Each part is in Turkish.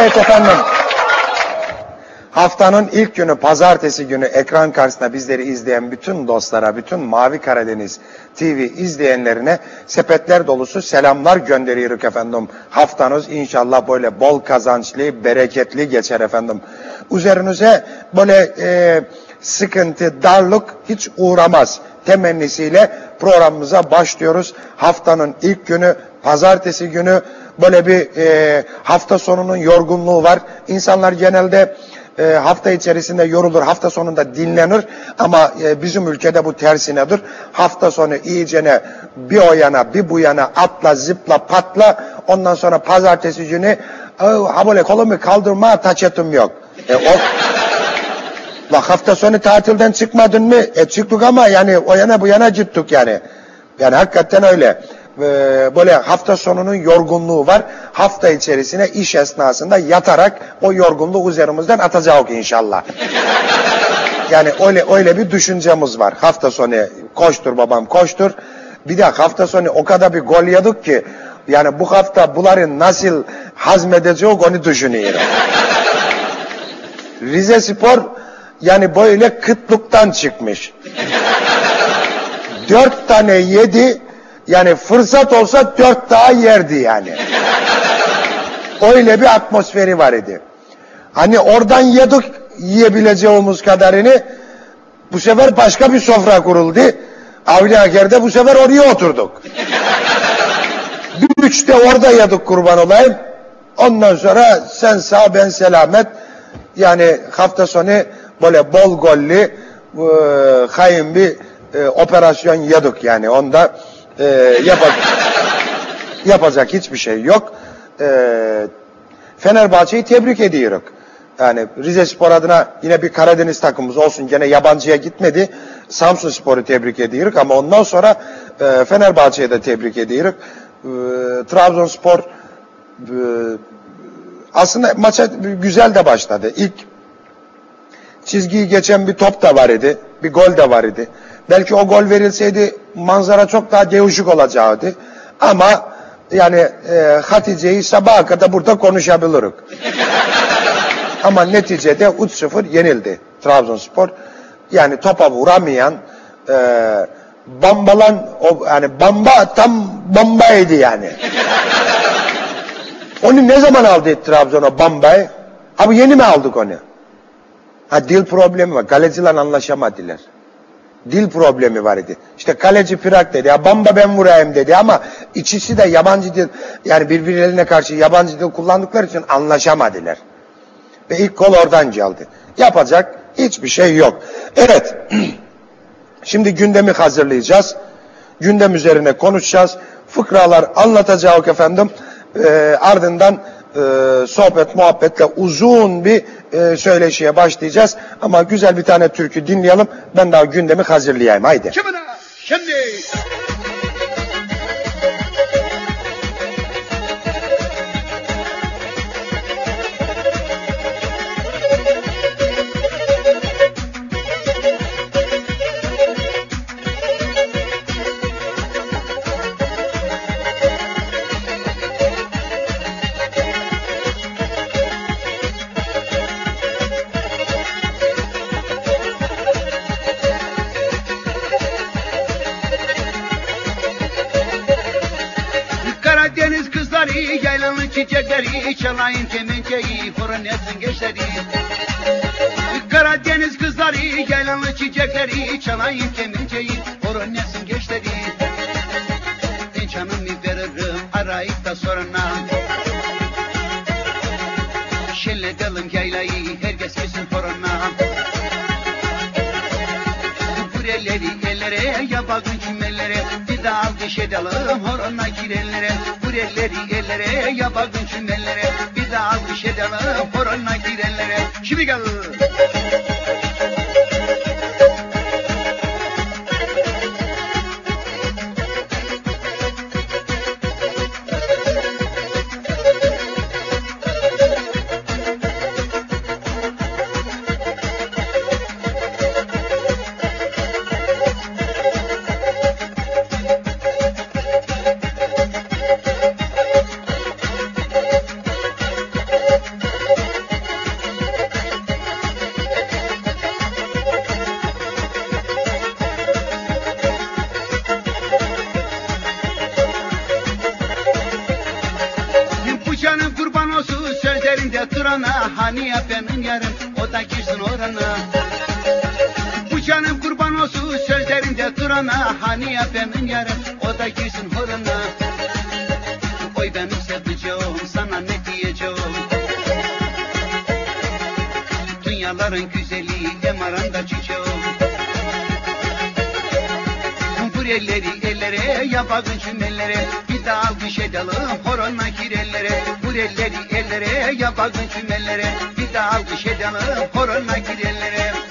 Evet efendim. Haftanın ilk günü pazartesi günü ekran karşısında bizleri izleyen bütün dostlara, bütün Mavi Karadeniz TV izleyenlerine sepetler dolusu selamlar gönderiyoruz efendim. Haftanız inşallah böyle bol kazançlı, bereketli geçer efendim. Üzerinize böyle e, sıkıntı, darlık hiç uğramaz temennisiyle programımıza başlıyoruz. Haftanın ilk günü pazartesi günü böyle bir e, hafta sonunun yorgunluğu var. İnsanlar genelde e, hafta içerisinde yorulur, hafta sonunda dinlenir ama e, bizim ülkede bu tersinedir. Hafta sonu iyicene bir o yana bir bu yana atla zıpla patla ondan sonra pazartesi günü ha böyle kolumu kaldırma taçetim yok. E, o, Bak hafta sonu tatilden çıkmadın mı? E çıktık ama yani o yana bu yana gittik yani. Yani hakikaten öyle. Ee, böyle hafta sonunun yorgunluğu var. Hafta içerisine iş esnasında yatarak o yorgunluğu üzerimizden atacağız inşallah. yani öyle öyle bir düşüncemiz var. Hafta sonu koştur babam koştur. Bir de hafta sonu o kadar bir gol yedik ki yani bu hafta bunları nasıl hazmedeceğiz onu düşünüyorum. Rize Spor yani böyle kıtlıktan çıkmış. Dört tane yedi yani fırsat olsa dört daha yerdi yani. Öyle bir atmosferi var idi. Hani oradan yedik yiyebileceğimiz kadarını bu sefer başka bir sofra kuruldu. Avliyaker'de bu sefer oraya oturduk. Bir üçte orada yedik kurban olayım. Ondan sonra sen sağ ben selamet. Yani hafta sonu böyle bol gollü e, hayın bir e, operasyon yedik yani. Onda e, yapacak, yapacak hiçbir şey yok. E, Fenerbahçe'yi tebrik ediyoruz. Yani Rize Spor adına yine bir Karadeniz takımımız olsun. Gene yabancıya gitmedi. Samsun Spor'u tebrik ediyoruz ama ondan sonra e, Fenerbahçe'yi de tebrik ediyoruz. E, Trabzonspor e, aslında maça güzel de başladı. İlk çizgiyi geçen bir top da var idi. Bir gol de var idi. Belki o gol verilseydi manzara çok daha değişik olacaktı. Ama yani e, Hatice'yi sabaha kadar burada konuşabiliriz. Ama neticede 3-0 yenildi Trabzonspor. Yani topa vuramayan e, bambalan o yani bamba tam bombaydı yani. onu ne zaman aldı Trabzon'a bambayı? Abi yeni mi aldık onu? Ha dil problemi var. Kaleciyle anlaşamadılar. Dil problemi var idi. İşte kaleci Pirak dedi. Ya bamba ben vurayım dedi ama ikisi de yabancı dil yani birbirlerine karşı yabancı dil kullandıkları için anlaşamadılar. Ve ilk gol oradan geldi. Yapacak hiçbir şey yok. Evet. Şimdi gündemi hazırlayacağız. Gündem üzerine konuşacağız. Fıkralar anlatacağız efendim. Ee, ardından e, sohbet muhabbetle uzun bir e, söyleşiye başlayacağız. Ama güzel bir tane türkü dinleyelim. Ben daha gündemi hazırlayayım. Haydi. Şimdi. Şimdi. Çiçekleri, çalayın kemençeyi, fırın etsin gençleri. Karadeniz kızları, yaylanlı çiçekleri, çalayın kemençeyi, fırın etsin gençleri. Ben canımı veririm, arayıp da sorana. Şelledelim yaylayı, herkes gitsin fırına. Kureleri ellere, yabagın çimellere, bir daha alkış edelim horona girenlere. Kureleri ellere, yabagın çimellere, bir daha alkış edelim horona girenlere. Şimdi gel. Durana Hani ya benim yarım o da girsin orana. Bu canım kurban olsun sözlerinde durana Hani ya benim yarım o da girsin horana Oy benim sevdiceğim sana ne diyeceğim? Dünyaların güzeli emaranda çiçeğim Vur elleri ellere yapagın çümellere De alkış edelim horona girellere. Vur elleri ellere yapagın çümellere Bir de alkış edelim horona girellere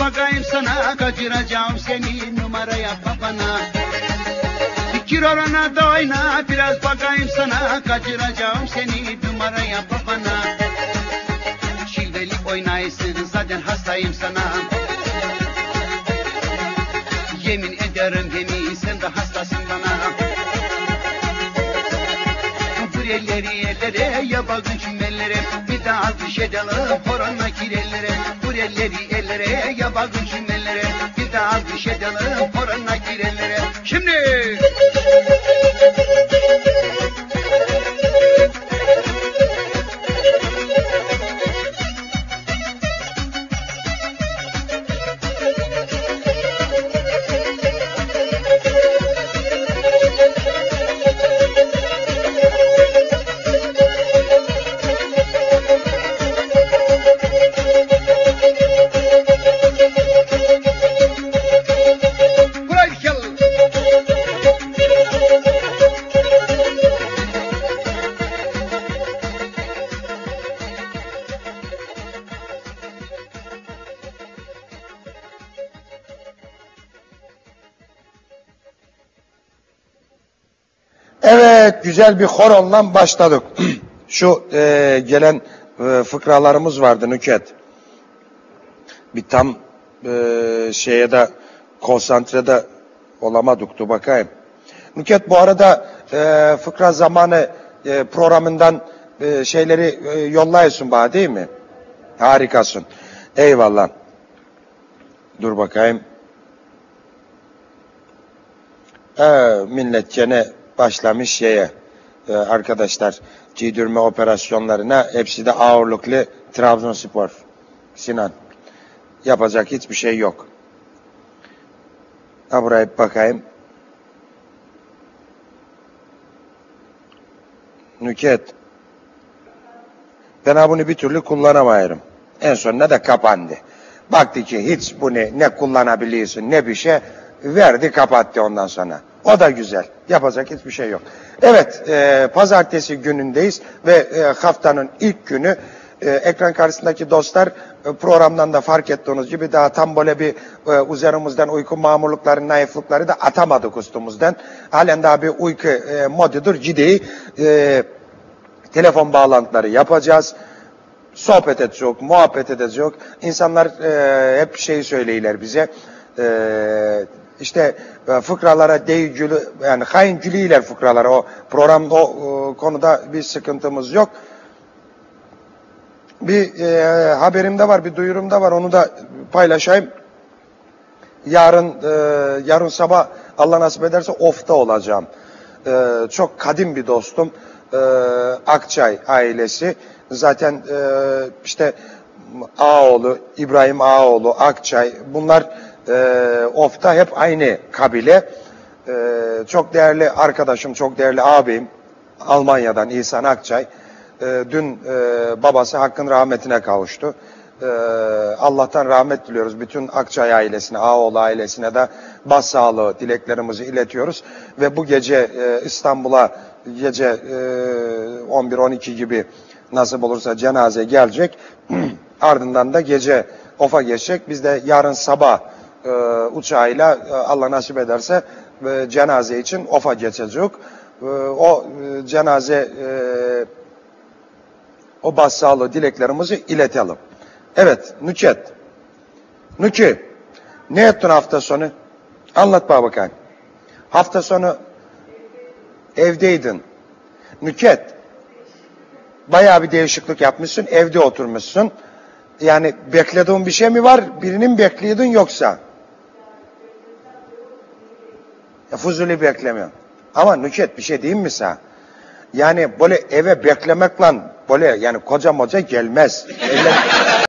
bakayım sana Kaçıracağım seni numaraya babana Gir orana da oyna biraz bakayım sana Kaçıracağım seni numaraya babana Şilvelik oynaysın zaten hastayım sana. Yemin ederim yemin sen de hastasın bana. Bu elleri ellere ya bakın çimellere Bir daha alkış edelim horona girellere. Bu elleri ellere ya bakın çimellere Bir daha alkış edelim horona girellere Şimdi Evet güzel bir horonla başladık. Şu e, gelen e, fıkralarımız vardı Nüket. Bir tam e, şeye de konsantrede olamadık dur bakayım. Nüket bu arada e, fıkra zamanı e, programından e, şeyleri e, yollayıyorsun bana değil mi? Harikasın. Eyvallah. Dur bakayım. Ee, millet gene başlamış şeye Ee, arkadaşlar giydirme operasyonlarına hepsi de ağırlıklı Trabzonspor. Sinan yapacak hiçbir şey yok. Ha buraya bakayım. Nüket. Ben ha bunu bir türlü kullanamayırım. En sonunda da kapandı. Baktı ki hiç bunu ne kullanabiliyorsun ne bir şey verdi kapattı ondan sonra. O da güzel. Yapacak hiçbir şey yok. Evet, e, pazartesi günündeyiz ve e, haftanın ilk günü e, ekran karşısındaki dostlar e, programdan da fark ettiğiniz gibi daha tam böyle bir e, üzerimizden uyku mamurlukları, naiflikleri de atamadık üstümüzden. Halen daha bir uyku e, modudur. Ciddi e, telefon bağlantıları yapacağız sohbet edecek, muhabbet edecek. İnsanlar e, hep şeyi söyleyiler bize. E, işte e, fıkralara değicülü, yani hayincülüyle fıkralara o programda o e, konuda bir sıkıntımız yok. Bir e, haberimde var, bir duyurumda var. Onu da paylaşayım. Yarın e, yarın sabah Allah nasip ederse ofta olacağım. E, çok kadim bir dostum. E, Akçay ailesi. Zaten e, işte Ağoğlu, İbrahim Ağoğlu, Akçay bunlar e, ofta hep aynı kabile. Ee, çok değerli arkadaşım, çok değerli abim Almanya'dan İhsan Akçay. Ee, dün e, babası Hakk'ın rahmetine kavuştu. Ee, Allah'tan rahmet diliyoruz bütün Akçay ailesine, Ağoğlu ailesine de başsağlığı dileklerimizi iletiyoruz. Ve bu gece e, İstanbul'a gece e, 11-12 gibi nasip olursa cenaze gelecek. Ardından da gece ofa geçecek. Biz de yarın sabah e, uçağıyla e, Allah nasip ederse e, cenaze için ofa geçecek. E, o e, cenaze e, o başsağlığı dileklerimizi iletelim. Evet, Nüket. Nüki, ne ettin hafta sonu? Anlat bana bakayım. Hafta sonu evdeydin. Nüket, bayağı bir değişiklik yapmışsın, evde oturmuşsun. Yani beklediğin bir şey mi var, birini mi bekliyordun yoksa? Ya Fuzuli beklemiyor. Ama Nüket bir şey diyeyim mi sana? Yani böyle eve beklemekle böyle yani koca moca gelmez.